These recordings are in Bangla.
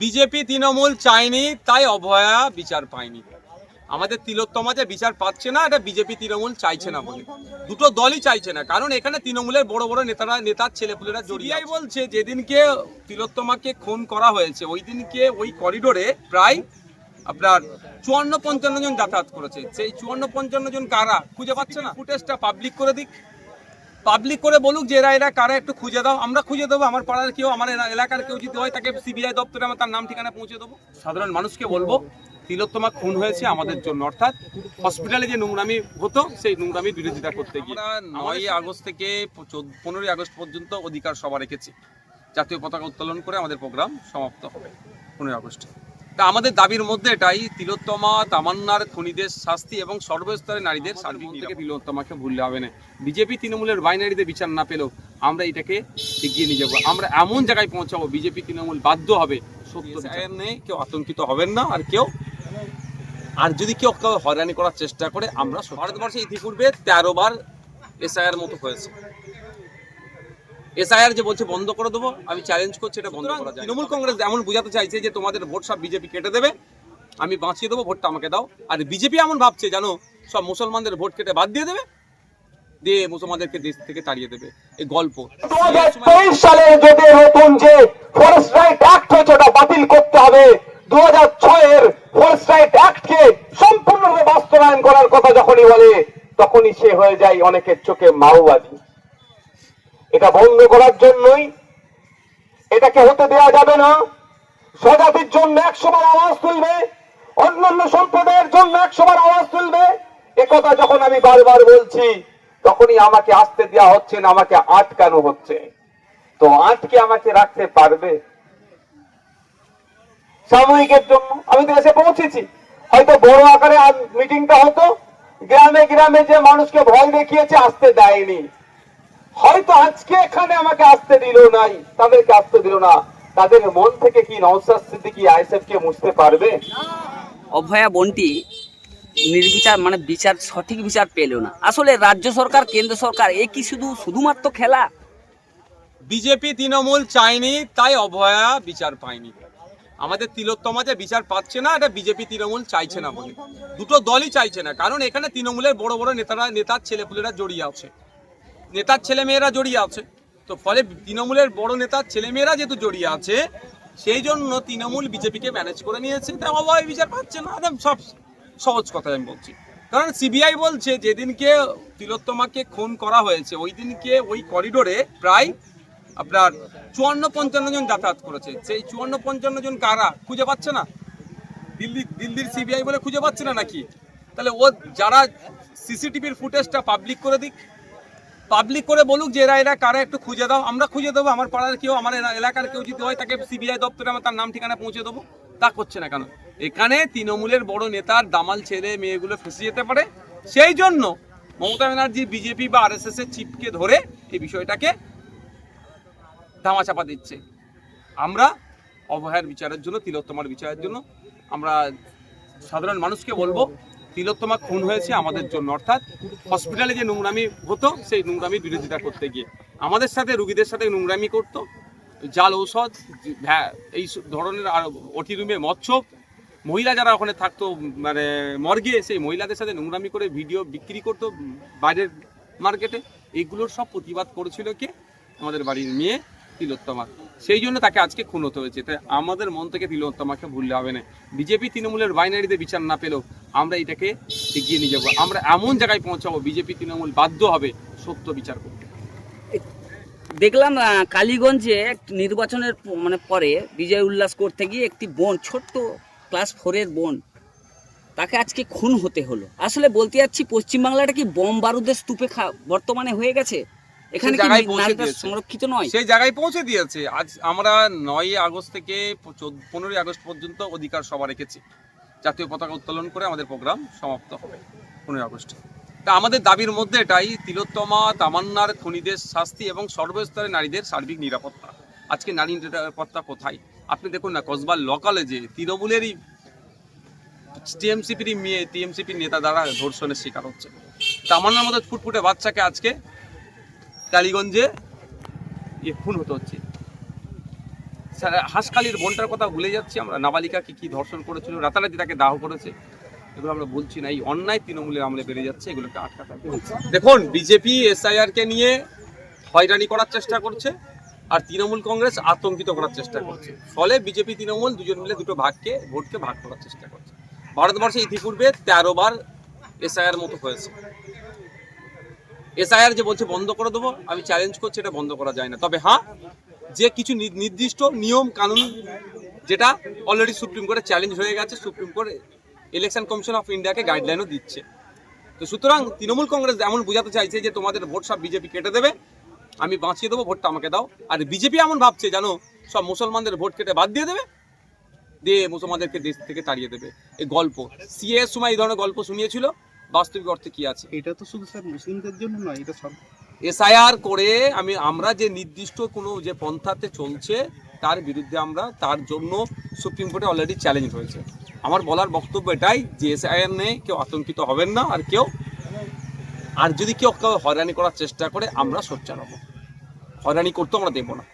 বিজেপি তৃণমূল চায়নি তাই অভয়া বিচার পায়নি। আমাদের তিলোত্তমা যে বিচার পাচ্ছে না এটা বিজেপি তৃণমূল চাইছে না বলে। দুটো দলই চাইছে না কারণ এখানে তৃণমূলের বড় বড় নেতারা নেতার ছেলেপুলেরা জড়িয়াই বলছে যেদিনকে তিলোত্তমাকে খুন করা হয়েছে ওই দিনকে ওই করিডোরে প্রায় আপনার চুয়ান্ন পঞ্চান্ন জন যাতায়াত করেছে। সেই চুয়ান্ন পঞ্চান্ন জন কারা? খুঁজে পাচ্ছে না। ফুটেজটা পাবলিক করে দিক। পাবলিক করে বলুক যে এরা এরা কারা একটু খুঁজে দাও। আমরা খুঁজে দেবো আমার পাড়ার কেউ আমার এলা- এলাকার কেউ যদি হয় তাকে সিবিআই দপ্তরে আমার তার নাম ঠিকানা পৌঁছে দেবো। সাধারণ মানুষকে বলব তিলোত্তমা খুন হয়েছে আমাদের জন্য। অর্থাৎ হসপিটালে যে নোংরামি হতো সেই নোংরামি বিরোধিতা করতে গিয়ে। আমরা নয়ই আগস্ট থেকে পনেরোই আগস্ট পর্যন্ত অধিকার সভা রেখেছি। জাতীয় পতাকা উত্তোলন করে আমাদের প্রোগ্রাম সমাপ্ত হবে পনেরোই আগস্ট। তা আমাদের দাবির মধ্যে এটাই তিলোত্তমা তামান্নার খুনিদের শাস্তি এবং সর্বস্তরের নারীদের সার্বিক থেকে তিলোত্তমাকে ভুললে হবে না। বিজেপি তৃণমূলের বাইনারিতে বিচার না পেলেও আমরা এটাকে এগিয়ে নিয়ে যাব। আমরা এমন জায়গায় পৌঁছাবো বিজেপি তৃণমূল বাধ্য হবে সত্য নেই কেউ আতঙ্কিত হবেন না আর কেউ আর যদি কেউ কেউ হয়রানি করার চেষ্টা করে আমরা ভারতবর্ষে ইতিপূর্বে তেরো বার এসআইআর মতো হয়েছে। এসআইআর যে বলছে বন্ধ করে দেবো আমি চ্যালেঞ্জ করছি এটা বন্ধ করা যায় তৃণমূল কংগ্রেস এমন বোঝাতে চাইছে যে তোমাদের ভোট সব বিজেপি কেটে দেবে আমি বাঁচিয়ে দেবো ভোটটা আমাকে দাও। আর বিজেপি এমন ভাবছে জানো সব মুসলমানদের ভোট কেটে বাদ দিয়ে দেবে দিয়ে মুসলমানদেরকে দেশ থেকে তাড়িয়ে দেবে। এই গল্প। দু সালে যদি নতুন যে ফরেস্ট রাইট অ্যাক্ট হয়েছে ওটা বাতিল করতে হবে। দু হাজার ছয়ের ফরেস্ট রাইট অ্যাক্টকে সম্পূর্ণভাবে বাস্তবায়ন করার কথা যখনই বলে তখনই সে হয়ে যায় অনেকের চোখে মাওবাদী। এটা বন্ধ করার জন্যই এটাকে হতে দেওয়া যাবে না। স্বজাতির জন্য বার আওয়াজ তুলবে, অন্যান্য সম্প্রদায়ের জন্য বার আওয়াজ তুলবে। একথা যখন আমি বারবার বলছি, তখনই আমাকে আসতে দেওয়া হচ্ছে না, আমাকে আটকানো হচ্ছে। তো আটকে আমাকে রাখতে পারবে? সাময়িকের জন্য। আমি তো এসে পৌঁছেছি। হয়তো বড় আকারে মিটিংটা হতো। গ্রামে গ্রামে যে মানুষকে ভয় দেখিয়েছে, আসতে দেয়নি। হয়তো আজকে এখানে আমাকে আসতে দিল নাই তাদেরকে আসতে দিল না। তাদের মন থেকে কি নওসাদ সিদ্দিকী আইসেফ কে মুছতে পারবে? অভয়া বন্টি নির্বিচার মানে বিচার সঠিক বিচার পেল না। আসলে রাজ্য সরকার কেন্দ্র সরকার এ কি শুধু শুধুমাত্র খেলা? বিজেপি তৃণমূল চায়নি তাই অভয়া বিচার পায়নি। আমাদের তিলোত্তমা যে বিচার পাচ্ছে না এটা বিজেপি তৃণমূল চাইছে না বলে। দুটো দলই চাইছে না কারণ এখানে তৃণমূলের বড় বড় নেতারা নেতার ছেলেপুলেরা জড়িয়ে আছে। নেতার ছেলেমেয়েরা জড়িয়ে আছে। তো ফলে তৃণমূলের বড় নেতার ছেলেমেয়েরা যেহেতু জড়িয়ে আছে, সেই জন্য তৃণমূল বিজেপিকে ম্যানেজ করে নিয়েছে। তা অভয় বিচার পাচ্ছে না, একদম সব সহজ কথা আমি বলছি। কারণ সিবিআই বলছে, যেদিনকে তিলোত্তমাকে খুন করা হয়েছে ওই দিনকে ওই করিডোরে প্রায় আপনার চুয়ান্ন পঞ্চান্ন জন যাতায়াত করেছে। সেই চুয়ান্ন পঞ্চান্ন জন কারা? খুঁজে পাচ্ছে না? দিল্লি, দিল্লির সিবিআই বলে খুঁজে পাচ্ছে না নাকি? তাহলে ও যারা সিসিটিভির ফুটেজটা পাবলিক করে দিক পাবলিক করে বলুক যে এরা এরা কারা, একটু খুঁজে দাও। আমরা খুঁজে দেবো, আমার পাড়ার কেউ, আমার এলা- এলাকার কেউ যদি হয়, তাকে সিবিআই দপ্তরে আমার তার নাম ঠিকানা পৌঁছে দেবো। তা করছে না কেন? এখানে তৃণমূলের বড় নেতার দামাল ছেলে, মেয়েগুলো ফেঁসে যেতে পারে। সেই জন্য মমতা ব্যানার্জি, বিজেপি বা আর এস এর চিপকে ধরে এই বিষয়টাকে ধামাচাপা দিচ্ছে। আমরা অবহেয়ার বিচারের জন্য, তিলোত্তমার বিচারের জন্য আমরা সাধারণ মানুষকে বলব তিলোত্তমা খুন হয়েছে আমাদের জন্য। অর্থাৎ হসপিটালে যে নোংরামি হতো, সেই নোংরামি বিরোধিতা করতে গিয়ে। আমাদের সাথে রুগীদের সাথে নোংরামি করতো। জাল ঔষধ এই ধরনের আর ওটি রুমে মৎস্য। মহিলা যারা ওখানে থাকতো মানে মর্গে, সেই মহিলাদের সাথে নোংরামি করে ভিডিও বিক্রি করতো বাইরের মার্কেটে। এগুলোর সব প্রতিবাদ করেছিল কে? আমাদের বাড়ির মেয়ে তিলোত্তমা। সেই জন্য তাকে আজকে খুন হতে হয়েছে। তাই আমাদের মন থেকে তিলোত্তমাকে ভুললে হবে না। বিজেপি তৃণমূলের বাইনারিতে বিচার না পেলেও আমরা এটাকে এগিয়ে নিয়ে যাব। আমরা এমন জায়গায় পৌঁছাবো বিজেপি তৃণমূল বাধ্য হবে সত্য বিচার করতে। দেখলাম কালীগঞ্জে এক নির্বাচনের মানে পরে বিজয় উল্লাস করতে গিয়ে একটি বোন ছোট্ট ক্লাস ফোরের বোন তাকে আজকে খুন হতে হলো। আসলে বলতে যাচ্ছি পশ্চিমবাংলাটা কি বোম বারুদের স্তূপে খা- বর্তমানে হয়ে গেছে? এখানে। সংরক্ষিত নয়? সেই জায়গায় পৌঁছে দিয়েছে। আজ আমরা নয়ই আগস্ট থেকে পনেরোই আগস্ট পর্যন্ত অধিকার সভা রেখেছি। জাতীয় পতাকা উত্তোলন করে আমাদের প্রোগ্রাম সমাপ্ত হবে পনেরোই আগস্টে। তা আমাদের দাবির মধ্যে এটাই, তিলোত্তমা, তামান্নার খনিদের শাস্তি এবং সর্বস্তরে নারীদের সার্বিক নিরাপত্তা। আজকে নারী নিরাপত্তা কোথায়? আপনি দেখুন না কসবার ল যে তৃণমূলেরই টিএমসিপির মেয়ে, টিএমসিপির নেতা দ্বারা ধর্ষণের শিকার হচ্ছে। তামান্নার মতো ফুটফুটে বাচ্চাকে আজকে টালিগঞ্জে খুন হতে হচ্ছে। হাঁসখালির বোনটার কথা ভুলে যাচ্ছি আমরা। নাবালিকাকে কি ধর্ষণ করেছিল, রাতারাতি তাকে দাহ করেছে, এগুলো আমরা বলছি না। এই অন্যায় তৃণমূলের আমলে বেড়ে যাচ্ছে, এগুলোকে আটকাতে দেখুন, বিজেপি, এসআইআর কে নিয়ে হয়রানি করার চেষ্টা করছে, আর তৃণমূল কংগ্রেস আতঙ্কিত করার চেষ্টা করছে। ফলে বিজেপি, তৃণমূল দুজন মিলে দুটো ভাগকে, ভোটকে ভাগ করার চেষ্টা করছে। ভারতবর্ষে ইতিপূর্বে তেরো বার এসআইআর মতো হয়েছে। এসআইআর যে বলছে, বন্ধ করে দেবো, আমি চ্যালেঞ্জ করছি, এটা বন্ধ করা যায় না। তবে হ্যাঁ যে কিছু নির্দিষ্ট নিয়ম, কানুন যেটা অলরেডি সুপ্রিম কোর্টে চ্যালেঞ্জ হয়ে গেছে supreme court election commission of ইন্ডিয়াকে গাইডলাইনও দিচ্ছে। তো সুতরাং তৃণমূল কংগ্রেস এমন বোঝাতে চাইছে যে তোমাদের ভোট সব বিজেপি কেটে দেবে, আমি বাঁচিয়ে দেবো, ভোটটা আমাকে দাও। আর বিজেপি এমন ভাবছে জানো সব মুসলমানদের ভোট কেটে বাদ দিয়ে দেবে, দিয়ে মুসলমানদেরকে দেশ থেকে তাড়িয়ে দেবে। এই গল্প সিএ সময় এই ধরনের গল্প শুনিয়েছিল, বাস্তবিক অর্থে কি আছে? এটা তো শুধু স্যার মুসলিমদের জন্য নয়, এটা সব এসআইআর করে আমি আমরা যে নির্দিষ্ট কোনো যে পন্থাতে চলছে তার বিরুদ্ধে আমরা তার জন্য সুপ্রিম কোর্টে অলরেডি চ্যালেঞ্জ হয়েছে। আমার বলার বক্তব্য এটাই যে এসআইআর নিয়ে কেউ আতঙ্কিত হবেন না আর কেউ আর যদি কেউ কেউ হয়রানি করার চেষ্টা করে আমরা সোচ্চার হব। হয়রানি করতে আমরা দেবো না।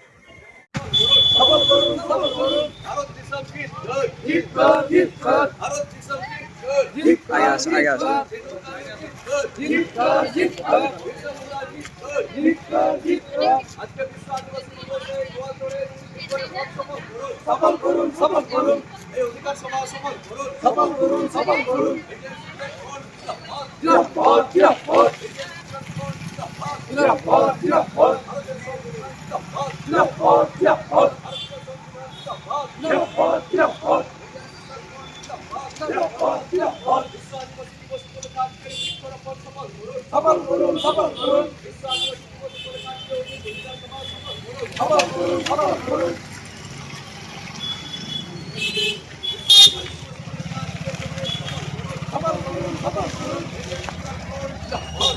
Dikkat, dikkat. Dikkat, dikkat. Asker bir saat basını böyle, dua böyle, sabah kurun, sabah kurun. Ey ödükler sabah sabah kurun. Sabah kurun, sabah kurun. Dilapar, dilapar. Dilapar, dilapar. Dilapar, dilapar.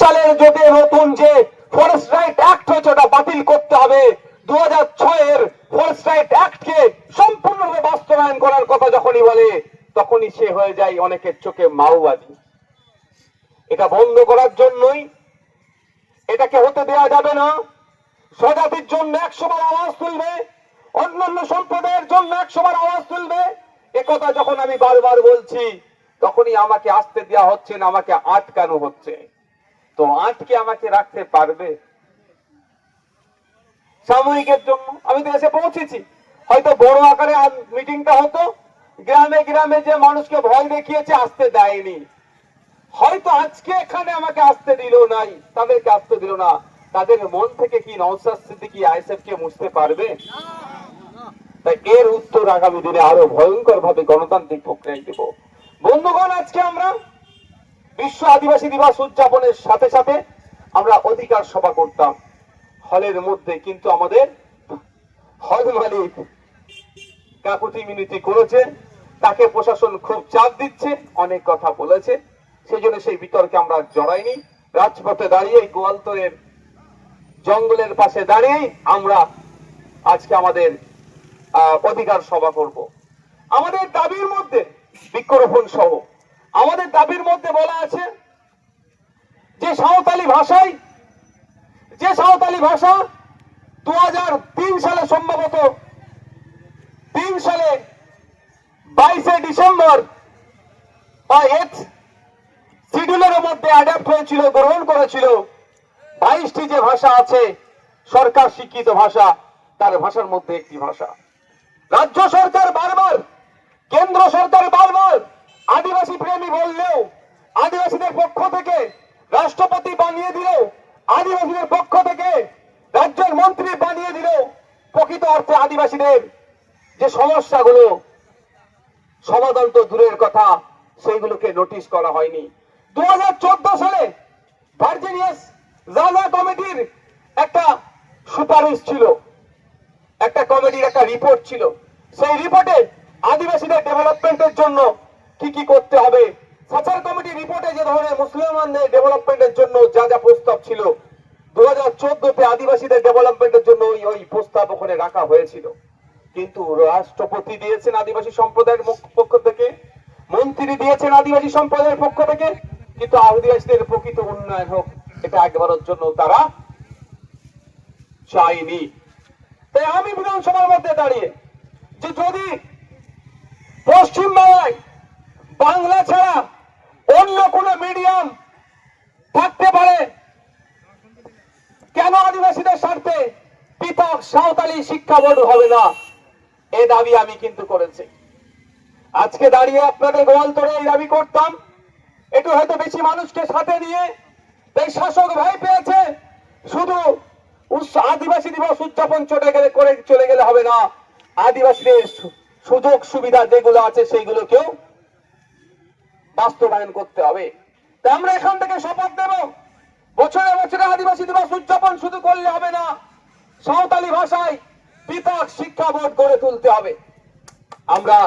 সালের যদি নতুন যে ফরেস্ট রাইট অ্যাক্ট হয়েছে, ওটা বাতিল করতে হবে। দু হাজার ছয়ের ফরেস্ট রাইট অ্যাক্টকে সম্পূর্ণভাবে বাস্তবায়ন করার কথা যখনই বলে, তখনই সে হয়ে যায় অনেকের চোখে মাওবাদী। এটা বন্ধ করার জন্যই, এটাকে হতে দেওয়া যাবে না। স্বজাতির জন্য বার আওয়াজ তুলবে, অন্যান্য সম্প্রদায়ের জন্য বার আওয়াজ তুলবে। একথা যখন আমি বারবার বলছি তখনই আমাকে আসতে দেওয়া হচ্ছে না, আমাকে আটকানো হচ্ছে। তো আটকে আমাকে রাখতে পারবে? সাময়িকের জন্য আমি তো এসে পৌঁছেছি। হয়তো বড় আকারে মিটিংটা হতো, গ্রামে গ্রামে যে মানুষকে ভয় দেখিয়েছে, আসতে দেয়নি। হয়তো আজকে এখানে আমাকে আসতে দিল নাই, তাদেরকে আসতে দিল না। তাদের মন থেকে কি নওসাদ সিদ্দিকী আইএসএফ কে মুছতে পারবে? তাই এর উত্তর আগামী দিনে আরও ভয়ঙ্কর ভাবে গণতান্ত্রিক প্রক্রিয়ায় দেব। বন্ধুগণ, আজকে আমরা বিশ্ব আদিবাসী দিবস উদযাপনের সাথে সাথে আমরা অধিকার সভা করতাম। হলের মধ্যে কিন্তু আমাদের হল মালিক কাকুতি মিনতি করেছে, তাকে প্রশাসন খুব চাপ দিচ্ছে, অনেক কথা বলেছে। সেই জন্য সেই বিতর্কে আমরা জড়াইনি। রাজপথে দাঁড়িয়ে গোয়ালতরের জঙ্গলের পাশে দাঁড়িয়েই আমরা আজকে আমাদের অধিকার সভা করব। আমাদের দাবির মধ্যে বৃক্ষরোপণ সহ। আমাদের দাবির মধ্যে বলা আছে, যে সাঁওতালি ভাষায়, যে সাঁওতালি ভাষা দু সালে সম্ভবত, তিন সালে বাইশে ডিসেম্বর বা এথ শিডিউলের মধ্যে অ্যাডাপ্ট হয়েছিল, গ্রহণ করেছিল। বাইশটি যে ভাষা আছে সরকার স্বীকৃত ভাষা, তার ভাষার মধ্যে একটি ভাষা। রাজ্য সরকার বারবার কেন্দ্র সরকার বারবার আদিবাসী প্রেমী বললেও আদিবাসীদের পক্ষ থেকে রাষ্ট্রপতি বানিয়ে দিল আদিবাসীদের পক্ষ থেকে রাজ্যের মন্ত্রী বানিয়ে দিল প্রকৃত অর্থে আদিবাসীদের যে সমস্যাগুলো সমাধান তো দূরের কথা সেইগুলোকে নোটিশ করা হয়নি। দু সালে ভার্জিনিয়াস জানা কমিটির একটা সুপারিশ ছিল। একটা কমিটির একটা রিপোর্ট ছিল। সেই রিপোর্টে আদিবাসীদের ডেভেলপমেন্টের জন্য কি কি করতে হবে? সাচার কমিটি রিপোর্টে যে ধরনের মুসলমানদের ডেভেলপমেন্টের জন্য যা যা প্রস্তাব ছিল দু হাজার চোদ্দতে আদিবাসীদের ডেভেলপমেন্টের জন্য ওই ওই প্রস্তাব ওখানে রাখা হয়েছিল। কিন্তু রাষ্ট্রপতি দিয়েছেন আদিবাসী সম্প্রদায়ের পক্ষ থেকে। মন্ত্রী দিয়েছেন আদিবাসী সম্প্রদায়ের পক্ষ থেকে, কিন্তু আদিবাসীদের প্রকৃত উন্নয়ন হোক, এটা একবারের জন্য তারা চাইনি তাই আমি বিধানসভার মধ্যে দাঁড়িয়ে, যে যদি পশ্চিমবাংলায় বাংলা ছাড়া অন্য কোন মিডিয়াম থাকতে পারে, কেন আদিবাসীদের স্বার্থে পৃথক সাঁওতালি শিক্ষা বোর্ড হবে না? এ দাবি আমি কিন্তু করেছি। আজকে দাঁড়িয়ে আপনাদের গোয়াল তোরে দাবি করতাম। একটু হয়তো বেশি মানুষকে সাথে নিয়ে এই শাসক ভাই পেয়েছে। শুধু আদিবাসী দিবস উদযাপন চলে গেলে করে চলে গেলে হবে না। আদিবাসীদের সুযোগ সুবিধা যেগুলো আছে সেইগুলোকেও বাস্তবায়ন করতে হবে। তা আমরা এখান থেকে শপথ নেব। বছরে বছরে আদিবাসী দিবস উদযাপন শুধু করলে হবে না। সাঁওতালি ভাষায় পৃথক শিক্ষা বোর্ড গড়ে তুলতে হবে। আমরা